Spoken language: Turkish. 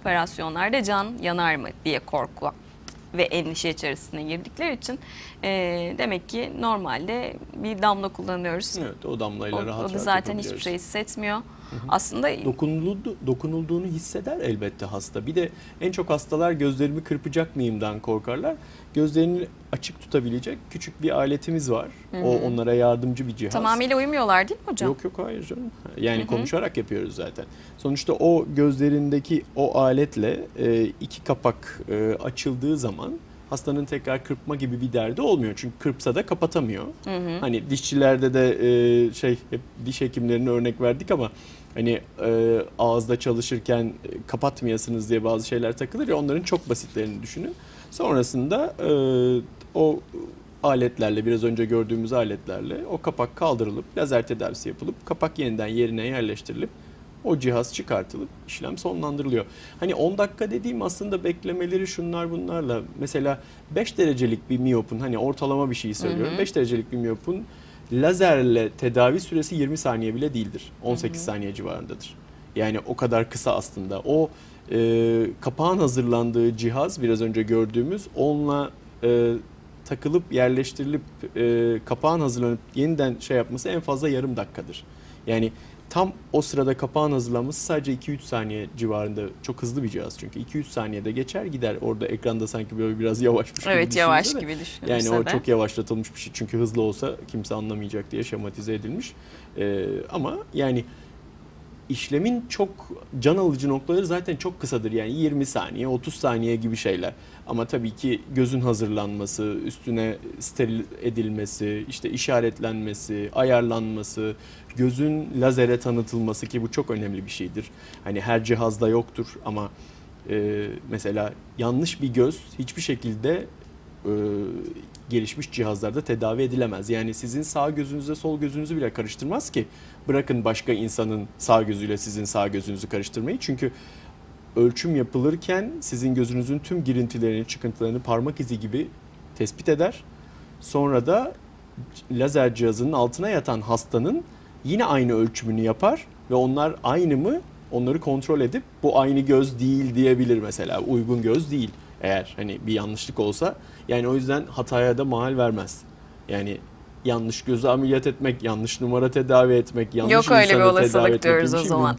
operasyonlarda can yanar mı diye korku ve endişe içerisine girdikleri için e, demek ki normalde bir damla kullanıyoruz. Evet o damlayla O, rahat o da zaten hiçbir şey hissetmiyor. Aslında Dokunuldu, dokunulduğunu hisseder elbette hasta. Bir de en çok hastalar gözlerimi kırpacak mıyımdan korkarlar. Gözlerini açık tutabilecek küçük bir aletimiz var. O onlara yardımcı bir cihaz. tamamıyla uyumuyorlar değil mi hocam? Yok yok hayır canım. Yani konuşarak yapıyoruz zaten. Sonuçta o gözlerindeki o aletle e, iki kapak e, açıldığı zaman hastanın tekrar kırpma gibi bir derdi olmuyor. Çünkü kırpsa da kapatamıyor. Hani dişçilerde de e, şey hep diş hekimlerine örnek verdik ama hani e, ağızda çalışırken e, kapatmayasınız diye bazı şeyler takılır ya onların çok basitlerini düşünün. Sonrasında e, o aletlerle biraz önce gördüğümüz aletlerle o kapak kaldırılıp lazer tedavisi yapılıp kapak yeniden yerine yerleştirilip o cihaz çıkartılıp işlem sonlandırılıyor. Hani 10 dakika dediğim aslında beklemeleri şunlar bunlarla mesela 5 derecelik bir miyopun hani ortalama bir şey söylüyorum. 5 derecelik bir miyopun lazerle tedavi süresi 20 saniye bile değildir. 18 saniye civarındadır. Yani o kadar kısa aslında. O e, kapağın hazırlandığı cihaz biraz önce gördüğümüz onunla e, takılıp yerleştirilip e, kapağın hazırlanıp yeniden şey yapması en fazla yarım dakikadır. Yani tam o sırada kapağın hazırlanması sadece 2-3 saniye civarında çok hızlı bir cihaz çünkü. 2-3 saniyede geçer gider. Orada ekranda sanki böyle biraz yavaşmış gibi Evet yavaş de, gibi düşünülse yani o de. çok yavaşlatılmış bir şey. Çünkü hızlı olsa kimse anlamayacak diye şematize edilmiş. Ee, ama yani işlemin çok can alıcı noktaları zaten çok kısadır. Yani 20 saniye, 30 saniye gibi şeyler. Ama tabii ki gözün hazırlanması, üstüne steril edilmesi, işte işaretlenmesi, ayarlanması, gözün lazere tanıtılması ki bu çok önemli bir şeydir. Hani her cihazda yoktur ama e, mesela yanlış bir göz hiçbir şekilde gelişmiş cihazlarda tedavi edilemez. Yani sizin sağ gözünüzle sol gözünüzü bile karıştırmaz ki. Bırakın başka insanın sağ gözüyle sizin sağ gözünüzü karıştırmayı. Çünkü ölçüm yapılırken sizin gözünüzün tüm girintilerini, çıkıntılarını parmak izi gibi tespit eder. Sonra da lazer cihazının altına yatan hastanın yine aynı ölçümünü yapar ve onlar aynı mı onları kontrol edip bu aynı göz değil diyebilir mesela. Uygun göz değil eğer hani bir yanlışlık olsa. Yani o yüzden hataya da mahal vermez. Yani yanlış gözü ameliyat etmek, yanlış numara tedavi etmek, yanlış Yok öyle bir insanı tedavi olasılık etmek diyoruz gibi o şey zaman.